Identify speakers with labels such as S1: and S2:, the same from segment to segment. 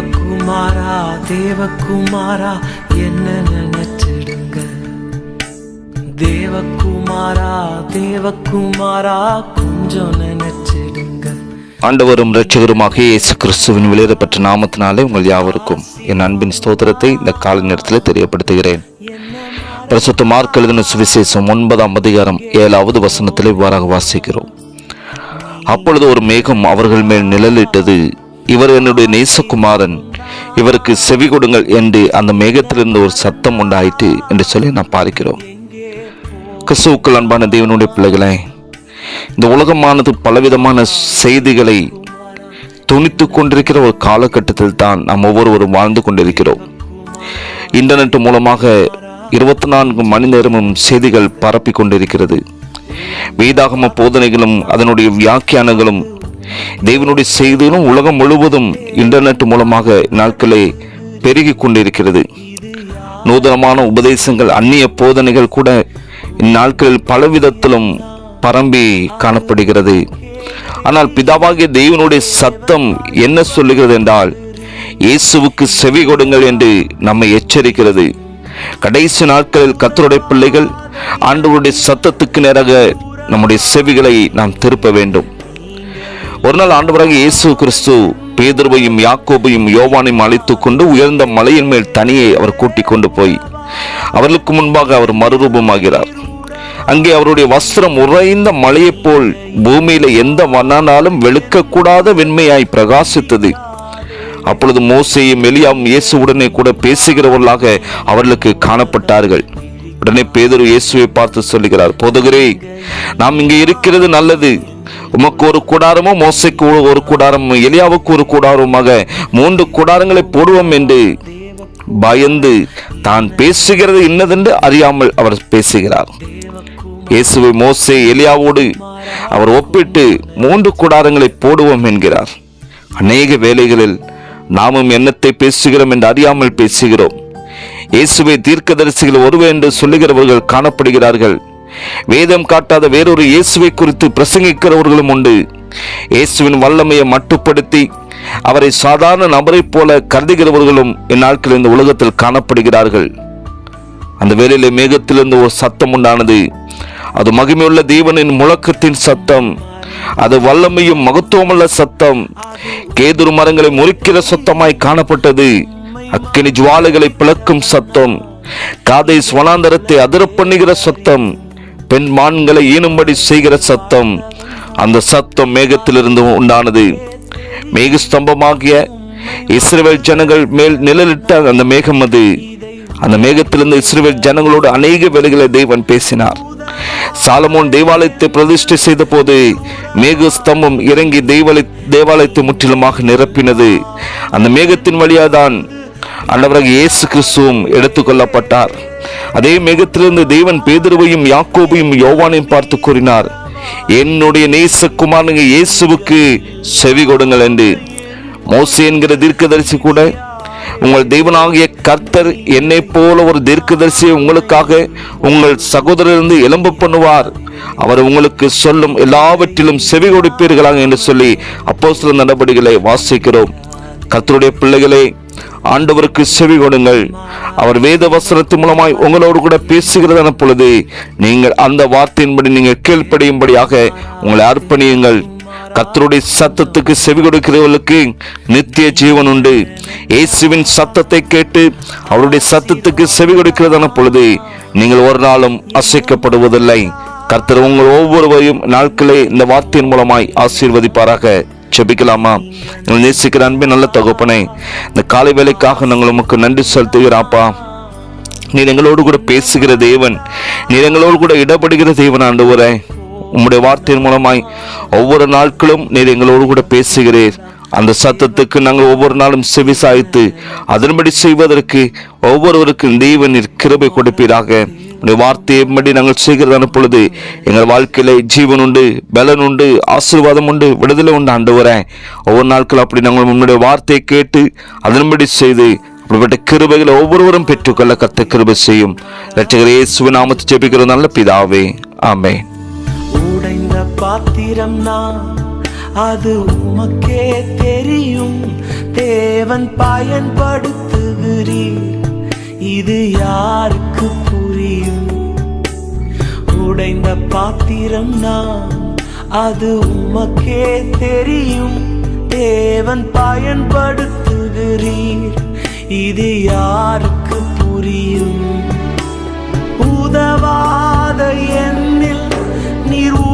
S1: தேவகுமாரா தேவகுமாரா என்ன நினைச்சிடுங்க? தேவகுமாரா தேவகுமாரா கொஞ்சம் நினைச்சிடுங்க.
S2: ஆண்டவரும் இரட்சகருமாக இயேசு கிறிஸ்துவின் வெளியிடப்பட்ட நாமத்தினாலே உங்கள் யாவருக்கும் என் அன்பின் ஸ்தோத்திரத்தை இந்த கால நேரத்தில் தெரியப்படுத்துகிறேன். பிரசுத்த மார்க் எழுதின சுவிசேஷம் ஒன்பதாம் அதிகாரம் ஏழாவது வசனத்தில் இவ்வாறாக வாசிக்கிறோம். அப்பொழுது ஒரு மேகம் அவர்கள் மேல் நிழலிட்டது. இவர் என்னுடைய நேசகுமாரன். இவருக்கு செவி கொடுங்கள் என்று அந்த மேகத்திலிருந்து ஒரு சத்தம் உண்டாயிற்று என்று சொல்லி நான் பார்க்கிறோம். கிறிஸ்துவுக்கள் அன்பான தேவனுடைய பிள்ளைகளே இந்த உலகமானது பலவிதமான செய்திகளை துணித்து கொண்டிருக்கிற ஒரு காலகட்டத்தில் தான் நாம் ஒவ்வொருவரும் வாழ்ந்து கொண்டிருக்கிறோம். இன்டர்நெட் மூலமாக இருபத்தி நான்கு மணி நேரமும் செய்திகள் பரப்பி கொண்டிருக்கிறது. வேதாகம போதனைகளும் அதனுடைய வியாக்கியானங்களும் தேவனுடைய செய்திகளும் உலகம் முழுவதும் இன்டர்நெட் மூலமாக நாட்களே பெருகி கொண்டிருக்கிறது. நூதனமான உபதேசங்கள் அந்நிய போதனைகள் கூட இந்நாட்களில் பலவிதத்திலும் பரம்பி காணப்படுகிறது. ஆனால் பிதாவாகிய தெய்வனுடைய சத்தம் என்ன சொல்லுகிறது என்றால் இயேசுவுக்கு செவி கொடுங்கள் என்று நம்மை எச்சரிக்கிறது. கடைசி நாட்களில் கத்தருடைய பிள்ளைகள் ஆண்டவருடைய சத்தத்துக்கு நேராக நம்முடைய செவிகளை நாம் திருப்ப வேண்டும். ஒரு நாள் ஆண்டவராக இயேசு கிறிஸ்து பேதர்வையும் யாக்கோபையும் யோவானையும் அழைத்து கொண்டு உயர்ந்த மலையின் மேல் தனியை அவர் கூட்டிக் கொண்டு போய் அவர்களுக்கு முன்பாக அவர் மறுரூபமாகிறார். அங்கே அவருடைய வஸ்திரம் உறைந்த மலையைப் போல் பூமியில எந்த வண்ணானாலும் வெளுக்கக்கூடாத வெண்மையாய் பிரகாசித்தது. அப்பொழுது மோசையும் எலியாவும் இயேசுவுடனே கூட பேசுகிறவர்களாக அவர்களுக்கு காணப்பட்டார்கள். உடனே பேதரு இயேசுவை பார்த்து சொல்லுகிறார் போதுகிறே நாம் இங்கே இருக்கிறது நல்லது. உமக்கு ஒரு கூடாரமும் மோசைக்கு ஒரு- கூடாரமும் எலியாவுக்கு ஒரு கூடாரமாக மூன்று கூடாரங்களை போடுவோம் என்று பயந்து தான் பேசுகிறது இன்னதென்று அறியாமல் அவர் பேசுகிறார். இயேசுவை மோசே எலியாவோடு அவர் ஒப்பிட்டு மூன்று கூடாரங்களை போடுவோம் என்கிறார். அநேக வேலைகளில் நாமும் என்னத்தை பேசுகிறோம் என்று அறியாமல் பேசுகிறோம். இயேசுவை தீர்க்கதரிசிகள் ஒருவர் என்று சொல்லுகிறவர்கள் காணப்படுகிறார்கள். வேதம் காட்டாத வேறொரு இயேசுவை குறித்து பிரசங்கிக்கிறவர்களும் உண்டு. இயேசுவின் வல்லமையை மட்டுப்படுத்தி அவரை சாதாரண நபரைப் போல கருதுகிறவர்களும் இந்நாட்களில் இந்த உலகத்தில் காணப்படுகிறார்கள். அந்த வேளையிலே மேகத்திலிருந்து ஒரு சத்தம் உண்டானது. அது மகிமையுள்ள தேவனின் முழக்கத்தின் சத்தம். அது வல்லமையும் மகத்துவமுள்ள சத்தம். கேதுரு மரங்களை முறிக்கிற சத்தமாய் காணப்பட்டது. அக்கினி ஜுவாலைகளை பிளக்கும் சத்தம். காதை சுவனாந்தரத்தை அதிர பண்ணுகிற சத்தம். பெண் மான்களை ஈனும்படி செய்கிற சத்தம் அந்த சத்தம் மேகத்திலிருந்து உண்டானது. மேகஸ்தம்பமாகிய இஸ்ரேல் ஜனங்கள் மேல் நிழலிட்ட அந்த மேகம் அது. அந்த மேகத்திலிருந்து இஸ்ரேல் ஜனங்களோடு அநேக வேலைகளை தேவன் பேசினார். சாலமோன் தேவாலயத்தை பிரதிஷ்டை செய்த போது மேக ஸ்தம்பம் இறங்கி தேவாலய தேவாலயத்தை முற்றிலுமாக நிரப்பினது. அந்த மேகத்தின் வழியாதான் அண்டவராக இயேசு கிறிஸ்துவும் எடுத்துக்கொள்ளப்பட்டார். அதே மேகத்திலிருந்து தேவன் பேதுருவையும் யாக்கோபையும் யோவானையும் பார்த்து கூறினார் என்னுடைய நேசகுமாரனுங்க இயேசுவுக்கு செவி கொடுங்கள் என்று. மோசே என்கிற தீர்க்கதரிசி கூட உங்கள் தெய்வனாகிய கர்த்தர் என்னை போல ஒரு தீர்க்கதரிசியை உங்களுக்காக உங்கள் சகோதரரிலிருந்து எலும்பு பண்ணுவார். அவர் உங்களுக்கு சொல்லும் எல்லாவற்றிலும் செவி கொடுப்பீர்களாக என்று சொல்லி அப்போஸ்தல நடவடிக்கைகளை வாசிக்கிறோம். கர்த்தருடைய பிள்ளைகளே ஆண்டவருக்கு செவி கொடுங்கள். அவர் வேத வசனத்து மூலமாய் உங்களோடு கூட பேசுகிறதான பொழுது நீங்கள் அந்த வார்த்தையின்படி நீங்கள் கீழ்ப்படியும்படியாக உங்களை அர்ப்பணியுங்கள். கர்த்தருடைய சத்தத்துக்கு செவி கொடுக்கிறவர்களுக்கு நித்திய ஜீவன் உண்டு. இயேசுவின் சத்தத்தை கேட்டு அவருடைய சத்தத்துக்கு செவி கொடுக்கிறதான பொழுது நீங்கள் ஒரு நாளும் அசைக்கப்படுவதில்லை. கர்த்தர் உங்கள் ஒவ்வொருவரையும் நாட்களே இந்த வார்த்தையின் மூலமாய் ஆசீர்வதிப்பாராக. செபிக்கலாமா எங்கள் நேசிக்கிற அன்பின் நல்ல தகப்பனை இந்த காலை வேலைக்காக நாங்கள் உமக்கு நன்றி செலுத்துகிறாப்பா நீர் எங்களோடு கூட பேசுகிற தேவன் நீர் எங்களோடு கூட இடப்படுகிற தேவன் ஆண்டவரே. உம்முடைய வார்த்தையின் மூலமாய் ஒவ்வொரு நாட்களும் நீர் எங்களோடு கூட பேசுகிறீர். அந்த சத்தத்துக்கு நாங்கள் ஒவ்வொரு நாளும் செவி சாய்த்து அதன்படி செய்வதற்கு ஒவ்வொருவருக்கும் தேவன் நீர் கிருபை கொடுப்பீராக. உடைய வார்த்தையின்படி நாங்கள் செய்கிறதான பொழுது எங்கள் வாழ்க்கையில் ஜீவன் உண்டு பலன் உண்டு ஆசீர்வாதம் உண்டு விடுதலை உண்டு ஆண்டு வரேன் ஒவ்வொரு நாட்களும் அப்படி நாங்கள் உன்னுடைய வார்த்தையை கேட்டு அதன்படி செய்து அப்படிப்பட்ட கிருபைகளை ஒவ்வொருவரும் பெற்றுக்கொள்ள கத்த கிருபை செய்யும். ரட்சகர் இயேசுவின் நாமத்தை ஜெபிக்கிற நல்ல பிதாவே. ஆமே
S1: உடைந்த பாத்திரம் நான் அது உமக்கே தெரியும். தேவன் பயன்படுத்துகிறீர். இது யாருக்கு நிறைந்த பாத்திரம் நான். அது உமக்கே தெரியும். தேவன் பயன்படுத்துகிறீர். இது யாருக்கு புரியும்? உதவாத என்னில் நீர்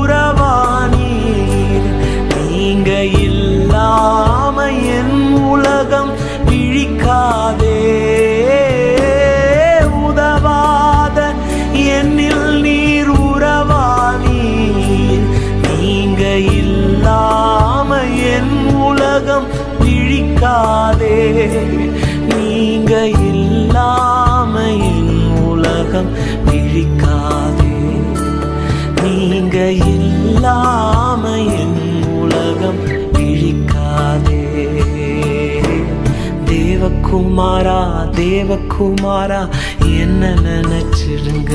S1: நீங்க இல்லாம என் உலகம் விழிக்காதே நீங்க இல்லாம என் உலகம் விழிக்காதே தேவகுமாரா தேவகுமாரா என்ன நினைச்சிருங்க?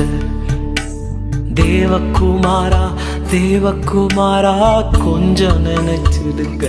S1: தேவகுமாரா தேவகுமாரா கொஞ்சம் நினைச்சிடுங்க